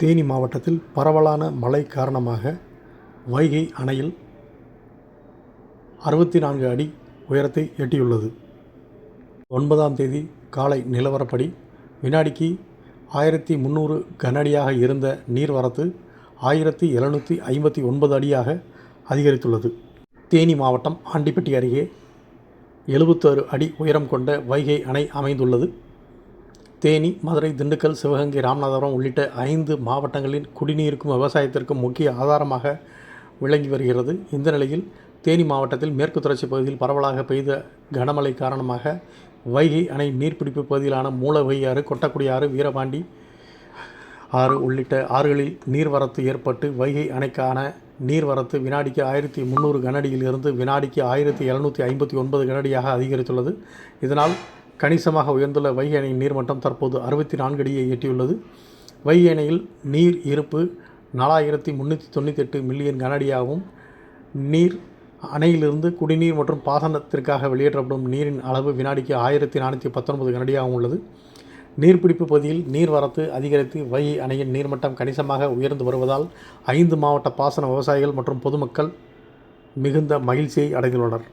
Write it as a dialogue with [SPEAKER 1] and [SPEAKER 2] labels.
[SPEAKER 1] தேனி மாவட்டத்தில் பரவலான மழை காரணமாக வைகை அணையில் அறுபத்தி நான்கு அடி உயரத்தை எட்டியுள்ளது. ஒன்பதாம் தேதி காலை நிலவரப்படி வினாடிக்கு ஆயிரத்தி முந்நூறு கனஅடியாக இருந்த நீர்வரத்து ஆயிரத்தி எழுநூற்றி ஐம்பத்தி ஒன்பது அடியாக அதிகரித்துள்ளது. தேனி மாவட்டம் ஆண்டிப்பட்டி அருகே எழுபத்தாறு அடி உயரம் கொண்ட வைகை அணை அமைந்துள்ளது. தேனி மதுரை திண்டுக்கல் சிவகங்கை ராமநாதபுரம் உள்ளிட்ட ஐந்து மாவட்டங்களின் குடிநீருக்கும் விவசாயத்திற்கும் முக்கிய ஆதாரமாக விளங்கி வருகிறது. இந்த நிலையில் தேனி மாவட்டத்தில் மேற்கு தொடர்ச்சி பகுதியில் பரவலாக பெய்த கனமழை காரணமாக வைகை அணை நீர்பிடிப்பு பகுதியிலான மூலவை ஆறு கொட்டக்குடி ஆறு வீரபாண்டி ஆறு உள்ளிட்ட ஆறுகளில் நீர்வரத்து ஏற்பட்டு வைகை அணைக்கான நீர்வரத்து வினாடிக்கு ஆயிரத்தி முந்நூறு கனடியிலிருந்து வினாடிக்கு ஆயிரத்தி எழுநூற்றி ஐம்பத்தி ஒன்பது கனடியாக அதிகரித்துள்ளது. இதனால் கணிசமாக உயர்ந்துள்ள வைகை அணையின் நீர்மட்டம் தற்போது அறுபத்தி நான்கு அடியை எட்டியுள்ளது. வைகை அணையில் நீர் இருப்பு நாலாயிரத்தி முந்நூற்றி தொண்ணூற்றி எட்டு மில்லியன் கனஅடியாகவும் நீர் அணையிலிருந்து குடிநீர் மற்றும் பாசனத்திற்காக வெளியேற்றப்படும் நீரின் அளவு வினாடிக்கு ஆயிரத்தி நானூற்றி பத்தொன்பது கனடியாகவும் உள்ளது. நீர்பிடிப்பு பகுதியில் நீர்வரத்து அதிகரித்து வைகை அணையின் நீர்மட்டம் கணிசமாக உயர்ந்து வருவதால் ஐந்து மாவட்ட பாசன விவசாயிகள் மற்றும் பொதுமக்கள் மிகுந்த மகிழ்ச்சியை அடைந்துள்ளனர்.